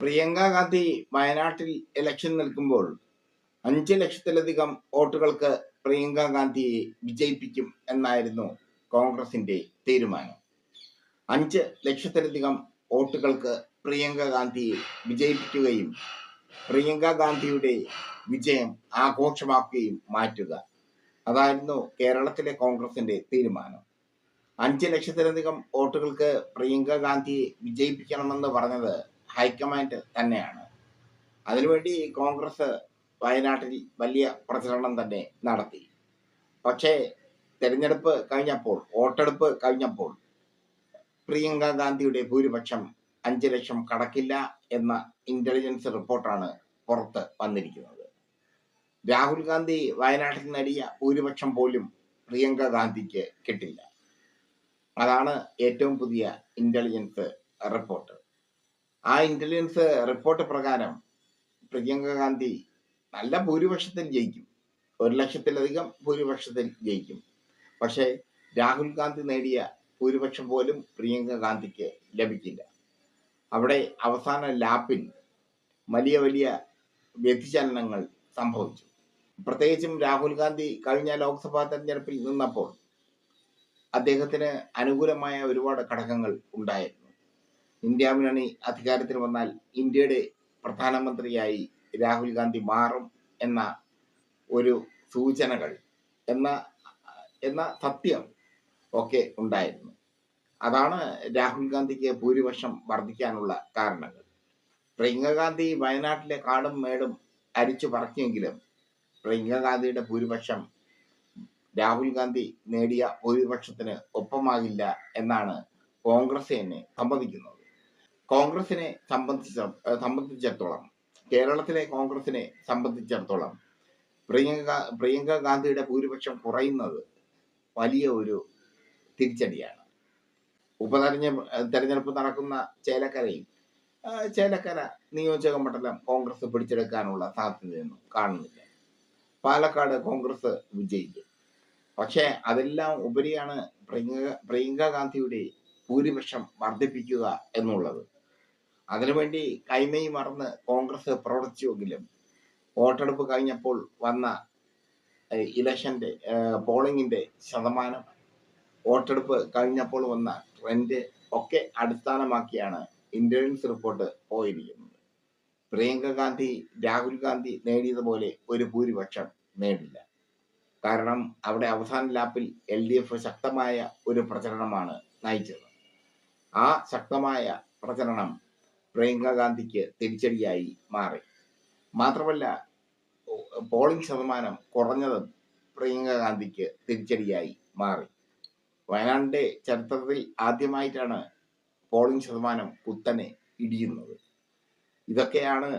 പ്രിയങ്ക ഗാന്ധി വയനാട്ടിൽ ഇലക്ഷൻ നിൽക്കുമ്പോൾ അഞ്ച് ലക്ഷത്തിലധികം വോട്ടുകൾക്ക് പ്രിയങ്ക ഗാന്ധിയെ വിജയിപ്പിക്കും എന്നായിരുന്നു കോൺഗ്രസിന്റെ തീരുമാനം. അഞ്ച് ലക്ഷത്തിലധികം വോട്ടുകൾക്ക് പ്രിയങ്ക ഗാന്ധിയെ വിജയിപ്പിക്കുകയും പ്രിയങ്ക ഗാന്ധിയുടെ വിജയം ആഘോഷമാക്കുകയും മാറ്റുക. അതായിരുന്നു കേരളത്തിലെ കോൺഗ്രസിന്റെ തീരുമാനം. അഞ്ച് ലക്ഷത്തിലധികം വോട്ടുകൾക്ക് പ്രിയങ്ക ഗാന്ധിയെ വിജയിപ്പിക്കണമെന്ന് പറഞ്ഞത് ഹൈക്കമാൻഡ് തന്നെയാണ്. അതിനുവേണ്ടി കോൺഗ്രസ് വയനാട്ടിൽ വലിയ പ്രചരണം തന്നെ നടത്തി. പക്ഷേ തെരഞ്ഞെടുപ്പ് കഴിഞ്ഞപ്പോൾ വോട്ടെടുപ്പ് കഴിഞ്ഞപ്പോൾ പ്രിയങ്ക ഗാന്ധിയുടെ ഭൂരിപക്ഷം അഞ്ച് ലക്ഷം കടക്കില്ല എന്ന ഇന്റലിജൻസ് റിപ്പോർട്ടാണ് പുറത്ത് വന്നിരിക്കുന്നത്. രാഹുൽ ഗാന്ധി വയനാട്ടിൽ നേടിയ ഭൂരിപക്ഷം പോലും പ്രിയങ്ക ഗാന്ധിക്ക് കിട്ടില്ല. അതാണ് ഏറ്റവും പുതിയ ഇന്റലിജൻസ് റിപ്പോർട്ട്. ആ ഇന്റലിജൻസ് റിപ്പോർട്ട് പ്രകാരം പ്രിയങ്ക ഗാന്ധി നല്ല ഭൂരിപക്ഷത്തിൽ ജയിക്കും. ഒരു ലക്ഷത്തിലധികം ഭൂരിപക്ഷത്തിൽ ജയിക്കും. പക്ഷേ രാഹുൽ ഗാന്ധി നേടിയ ഭൂരിപക്ഷം പോലും പ്രിയങ്ക ഗാന്ധിക്ക് ലഭിക്കില്ല. അവിടെ അവസാന ലാപ്പിൽ വലിയ വലിയ വ്യതിചലനങ്ങൾ സംഭവിച്ചു. പ്രത്യേകിച്ചും രാഹുൽ ഗാന്ധി കഴിഞ്ഞ ലോക്സഭാ തെരഞ്ഞെടുപ്പിൽ നിന്നപ്പോൾ അദ്ദേഹത്തിന് അനുകൂലമായ ഒരുപാട് ഘടകങ്ങൾ ഉണ്ടായിരുന്നു. ഇന്ത്യ മുന്നണി അധികാരത്തിൽ വന്നാൽ ഇന്ത്യയുടെ പ്രധാനമന്ത്രിയായി രാഹുൽ ഗാന്ധി മാറും എന്ന ഒരു സൂചനകൾ എന്ന എന്ന സത്യം ഒക്കെ ഉണ്ടായിരുന്നു. അതാണ് രാഹുൽ ഗാന്ധിക്ക് ഭൂരിപക്ഷം വർദ്ധിക്കാനുള്ള കാരണങ്ങൾ. പ്രിയങ്ക ഗാന്ധി വയനാട്ടിലെ കാടും മേടും അരിച്ചു പറക്കിയെങ്കിലും പ്രിയങ്ക ഗാന്ധിയുടെ ഭൂരിപക്ഷം രാഹുൽ ഗാന്ധി നേടിയ ഭൂരിപക്ഷത്തിന് ഒപ്പമാകില്ല എന്നാണ് കോൺഗ്രസ് തന്നെ സമ്മതിക്കുന്നത് കോൺഗ്രസിനെ സംബന്ധിച്ച സംബന്ധിച്ചിടത്തോളം കേരളത്തിലെ കോൺഗ്രസിനെ സംബന്ധിച്ചിടത്തോളം പ്രിയങ്ക പ്രിയങ്ക ഗാന്ധിയുടെ ഭൂരിപക്ഷം കുറയുന്നത് വലിയ ഒരു തിരിച്ചടിയാണ്. ഉപതെരഞ്ഞെടുപ്പ് തെരഞ്ഞെടുപ്പ് നടക്കുന്ന ചേലക്കരയിൽ ചേലക്കര നിയോജക മണ്ഡലം കോൺഗ്രസ് പിടിച്ചെടുക്കാനുള്ള സാധ്യതയൊന്നും കാണുന്നില്ല. പാലക്കാട് കോൺഗ്രസ് വിജയിക്കും. പക്ഷേ അതെല്ലാം ഉപരിയാണ് പ്രിയങ്ക പ്രിയങ്ക ഗാന്ധിയുടെ ഭൂരിപക്ഷം വർദ്ധിപ്പിക്കുക എന്നുള്ളത്. അതിനുവേണ്ടി കൈമൈ മറന്ന് കോൺഗ്രസ് പ്രവർത്തിച്ചുവെങ്കിലും വോട്ടെടുപ്പ് കഴിഞ്ഞപ്പോൾ വന്ന ഇലക്ഷന്റെ പോളിംഗിന്റെ ശതമാനം വോട്ടെടുപ്പ് കഴിഞ്ഞപ്പോൾ വന്ന ട്രെൻഡ് ഒക്കെ അടിസ്ഥാനമാക്കിയാണ് ഇന്റലിജൻസ് റിപ്പോർട്ട് പോയിരിക്കുന്നത്. പ്രിയങ്ക ഗാന്ധി രാഹുൽ ഗാന്ധി നേടിയതുപോലെ ഒരു ഭൂരിപക്ഷം നേടില്ല. കാരണം അവിടെ അവസാന ലാപ്പിൽ എൽ ഡി എഫ് ശക്തമായ ഒരു പ്രചരണമാണ് നയിച്ചത്. ആ ശക്തമായ പ്രചരണം പ്രിയങ്ക ഗാന്ധിക്ക് തിരിച്ചടിയായി മാറി. മാത്രമല്ല പോളിംഗ് ശതമാനം കുറഞ്ഞതും പ്രിയങ്ക ഗാന്ധിക്ക് തിരിച്ചടിയായി മാറി. വയനാടിന്റെ ചരിത്രത്തിൽ ആദ്യമായിട്ടാണ് പോളിംഗ് ശതമാനം കുത്തനെ ഇടിയുന്നത്. ഇതൊക്കെയാണ്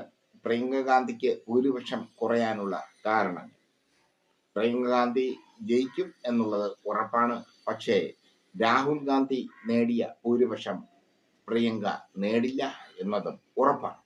പ്രിയങ്ക ഗാന്ധിക്ക് ഭൂരിപക്ഷം കുറയാനുള്ള കാരണങ്ങൾ പ്രിയങ്ക ഗാന്ധി ജയിക്കും എന്നുള്ളത് ഉറപ്പാണ്. പക്ഷേ രാഹുൽ ഗാന്ധി നേടിയ ഭൂരിപക്ഷം പ്രിയങ്ക നേടില്ല. എന്നതും ഉറപ്പാണ്.